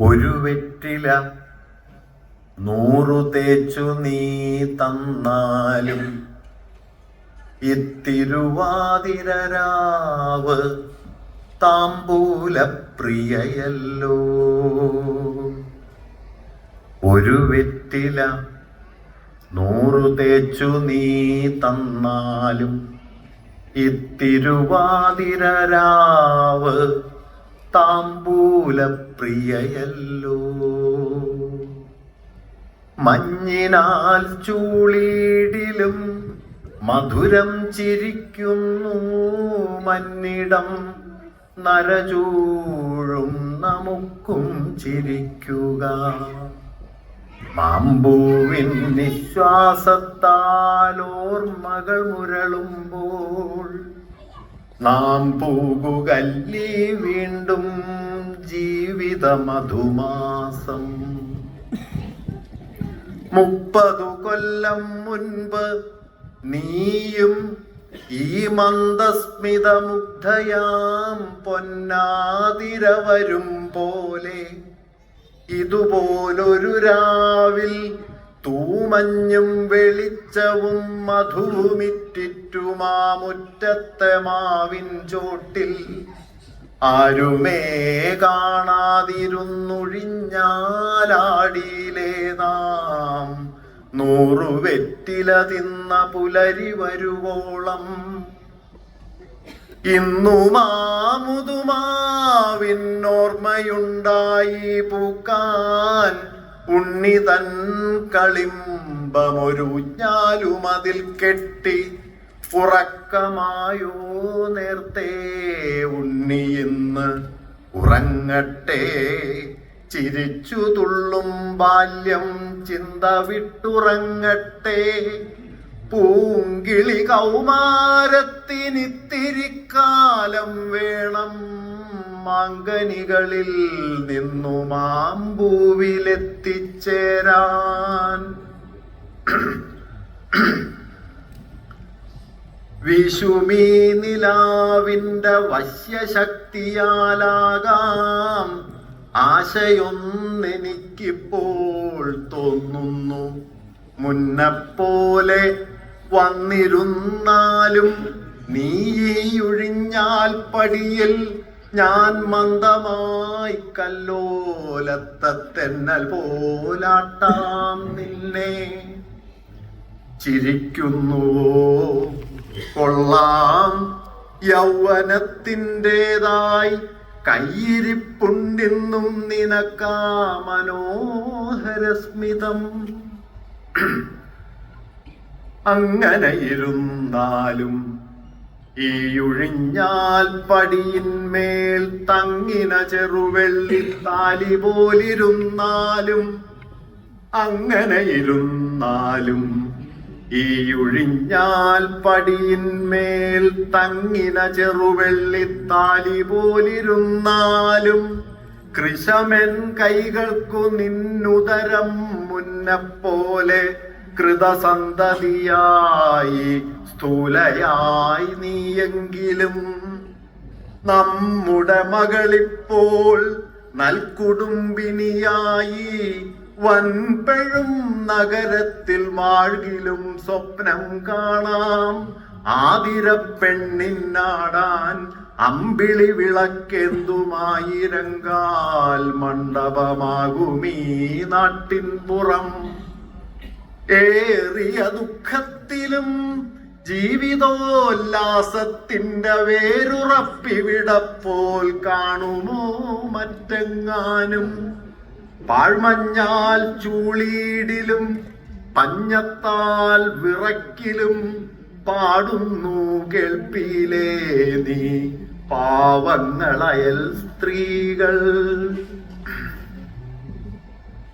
ഒരു വെറ്റില നൂറു തേച്ചു നീ തന്നാലും ഇത്തിരുവാതിരരാവ് താമ്പൂലപ്രിയയല്ലോ. ഒരു വെറ്റില നൂറു തേച്ചു നീ തന്നാലും ഇത്തിരുവാതിരരാവ് താമ്പൂലപ്രിയയല്ലോ. മഞ്ഞിനാൽ ചൂളീടിലും മധുരം ചിരിക്കുന്നു. മന്നിടം നരചൂഴും നമുക്കും ചിരിക്കുക. മാമ്പൂവിൻ നിശ്വാസത്താൽ മുരളുമ്പോൾ നാം പൂകുകല്ലി വീണ്ടും ജീവിത മധുമാസം മുപ്പതു കൊല്ലം മുൻപ് നീയും ഈ മന്ദസ്മിതമുഗ്ധയാം പൊന്നാതിര വരും പോലെ. ഇതുപോലൊരു രാവിൽ തൂമഞ്ഞും വെളിച്ചവും മധുമിറ്റിറ്റുമാമുറ്റത്തെ മാവിൻ ചോട്ടിൽ ആരുമേ കാണാതിരുന്നൊഴിഞ്ഞാലാടിയിലേ നാം നൂറു വെറ്റില തിന്ന പുലരി വരുവോളം. ഇന്നു മാമുതുമാവിന്നോർമ്മയുണ്ടായി പൂക്കാൻ ഉണ്ണിതൻ കളിമ്പമൊരു ഞാലുമതിൽ കെട്ടി ഉറക്കമായോ നേർത്തേ ഉണ്ണി ഇന്ന് ഉറങ്ങട്ടെ. ചിരിച്ചു തുള്ളും ബാല്യം ചിന്ത വിട്ടുറങ്ങട്ടെ. പൂങ്കിളി കൗമാരത്തിനിത്തിരിക്കാലം വേണം മാങ്കനികളിൽ നിന്നു മാമ്പൂവിലെത്തിച്ചേരാൻ. വിഷുമീ നിലാവിന്റെ വശ്യശക്തിയാലാകാം. ആശയൊന്നെനിക്കിപ്പോൾ തോന്നുന്നു. മുന്നപ്പോലെ വന്നിരുന്നാലും നീ ഒഴിഞ്ഞാൽ പടിയിൽ ഞാൻ മന്ദമായി കല്ലോലത്തെന്നൽ പോലാട്ടാം നിന്നെ. ചിരിക്കുന്നുവോ കൊള്ളാം. യൗവനത്തിന്റെതായി കയ്യിരിപ്പുണ്ടിന്നും നിനക്കാ മനോഹരസ്മിതം. അങ്ങനെ ഇരുന്നാലും ഈ ഒഴിഞ്ഞാൽ പടിയിന്മേൽ തങ്ങിന ചെറുവെള്ളി താലി പോലിരുന്നാലും അങ്ങനെ ഇരുന്നാലും ഈ ഒഴിഞ്ഞാൽ പടിയിന്മേൽ തങ്ങിന ചെറുവെള്ളിത്താലി പോലിരുന്നാലും കൃശമൻ കൈകൾക്കു നിന്നുതരം മുന്നപ്പോലെ കൃതസന്തതിയായി സ്ഥൂലയായി നീയെങ്കിലും നമ്മുടെ മകളിപ്പോൾ നൽകുടുംബിനിയായി വൻപഴും നഗരത്തിൽ മാഴ്കിലും സ്വപ്നം കാണാം. ആതിര പെണ്ണിന്നാടാൻ അമ്പിളി വിളക്കെന്തുമായിരങ്കാൽ മണ്ഡപമാകുമീ നാട്ടിൻ പുറം. ഏറിയ ദുഃഖത്തിലും ജീവിതോല്ലാസത്തിന്റെ വേരുറപ്പിവിടപ്പോൾ കാണുമോ മറ്റെങ്ങാനും? പാഴ്മഞ്ഞാൽ ചൂളീടിലും പഞ്ഞത്താൽ വിറക്കിലും പാടുന്നു കേൾപ്പിയിലേ നീ പാവങ്ങളയൽ സ്ത്രീകൾ.